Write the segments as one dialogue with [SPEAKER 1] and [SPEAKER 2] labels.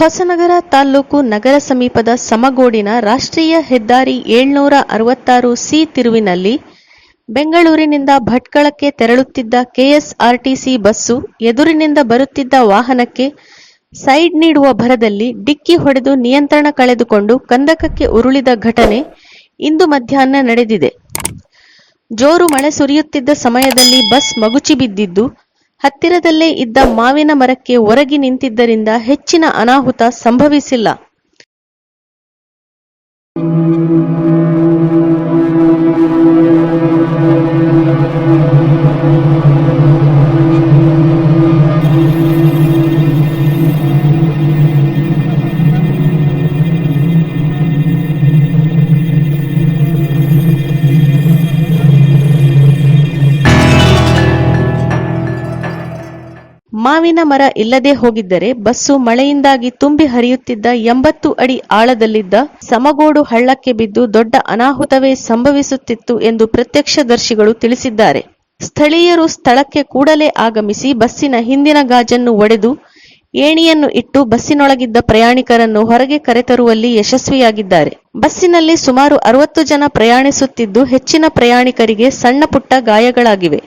[SPEAKER 1] ಹೊಸನಗರ ತಾಲ್ಲೂಕು ನಗರ ಸಮೀಪದ ಸಮಗೋಡಿನ ರಾಷ್ಟ್ರೀಯ ಹೆದ್ದಾರಿ ಏಳ್ನೂರ ಅರವತ್ತಾರು ಸಿ ತಿರುವಿನಲ್ಲಿ ಬೆಂಗಳೂರಿನಿಂದ ಭಟ್ಕಳಕ್ಕೆ ತೆರಳುತ್ತಿದ್ದ ಕೆಎಸ್ಆರ್ಟಿಸಿ ಬಸ್ಸು ಎದುರಿನಿಂದ ಬರುತ್ತಿದ್ದ ವಾಹನಕ್ಕೆ ಸೈಡ್ ನೀಡುವ ಭರದಲ್ಲಿ ಡಿಕ್ಕಿ ಹೊಡೆದು ನಿಯಂತ್ರಣ ಕಳೆದುಕೊಂಡು ಕಂದಕಕ್ಕೆ ಉರುಳಿದ ಘಟನೆ ಇಂದು ಮಧ್ಯಾಹ್ನ ನಡೆದಿದೆ. ಜೋರು ಮಳೆ ಸುರಿಯುತ್ತಿದ್ದ ಸಮಯದಲ್ಲಿ ಬಸ್ ಮಗುಚಿ ಬಿದ್ದಿದ್ದು ಹತ್ತಿರದಲ್ಲೇ ಇದ್ದ ಮಾವಿನ ಮರಕ್ಕೆ ಒರಗಿ ನಿಂತಿದ್ದರಿಂದ ಹೆಚ್ಚಿನ ಅನಾಹುತ ಸಂಭವಿಸಿಲ್ಲ. ಮಾವಿನ ಮರ ಇಲ್ಲದೆ ಹೋಗಿದ್ದರೆ ಬಸ್ಸು ಮಳೆಯಿಂದಾಗಿ ತುಂಬಿ ಹರಿಯುತ್ತಿದ್ದ ಎಂಬತ್ತು ಅಡಿ ಆಳದಲ್ಲಿದ್ದ ಸಮಗೋಡು ಹಳ್ಳಕ್ಕೆ ಬಿದ್ದು ದೊಡ್ಡ ಅನಾಹುತವೇ ಸಂಭವಿಸುತ್ತಿತ್ತು ಎಂದು ಪ್ರತ್ಯಕ್ಷದರ್ಶಿಗಳು ತಿಳಿಸಿದ್ದಾರೆ. ಸ್ಥಳೀಯರು ಸ್ಥಳಕ್ಕೆ ಕೂಡಲೇ ಆಗಮಿಸಿ ಬಸ್ಸಿನ ಹಿಂದಿನ ಗಾಜನ್ನು ಒಡೆದು ಏಣಿಯನ್ನು ಇಟ್ಟು ಬಸ್ಸಿನೊಳಗಿದ್ದ ಪ್ರಯಾಣಿಕರನ್ನು ಹೊರಗೆ ಕರೆತರುವಲ್ಲಿ ಯಶಸ್ವಿಯಾಗಿದ್ದಾರೆ. ಬಸ್ಸಿನಲ್ಲಿ ಸುಮಾರು ಅರವತ್ತು ಜನ ಪ್ರಯಾಣಿಸುತ್ತಿದ್ದು ಹೆಚ್ಚಿನ ಪ್ರಯಾಣಿಕರಿಗೆ ಸಣ್ಣ ಪುಟ್ಟ ಗಾಯಗಳಾಗಿವೆ.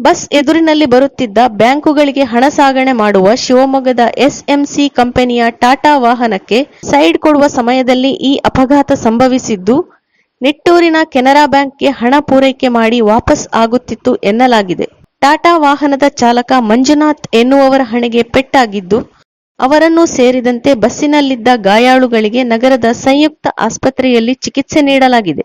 [SPEAKER 1] ಬಸ್ ಎದುರಿನಲ್ಲಿ ಬರುತ್ತಿದ್ದ ಬ್ಯಾಂಕುಗಳಿಗೆ ಹಣ ಸಾಗಣೆ ಮಾಡುವ ಶಿವಮೊಗ್ಗದ ಎಸ್ಎಂಸಿ ಕಂಪನಿಯ ಟಾಟಾ ವಾಹನಕ್ಕೆ ಸೈಡ್ ಕೊಡುವ ಸಮಯದಲ್ಲಿ ಈ ಅಪಘಾತ ಸಂಭವಿಸಿದ್ದು, ನಿಟ್ಟೂರಿನ ಕೆನರಾ ಬ್ಯಾಂಕ್ಗೆ ಹಣ ಪೂರೈಕೆ ಮಾಡಿ ವಾಪಸ್ ಆಗುತ್ತಿತ್ತು ಎನ್ನಲಾಗಿದೆ. ಟಾಟಾ ವಾಹನದ ಚಾಲಕ ಮಂಜುನಾಥ್ ಎನ್ನುವವರ ಹಣೆಗೆ ಪೆಟ್ಟಾಗಿದ್ದು, ಅವರನ್ನು ಸೇರಿದಂತೆ ಬಸ್ಸಿನಲ್ಲಿದ್ದ ಗಾಯಾಳುಗಳಿಗೆ ನಗರದ ಸಂಯುಕ್ತ ಆಸ್ಪತ್ರೆಯಲ್ಲಿ ಚಿಕಿತ್ಸೆ ನೀಡಲಾಗಿದೆ.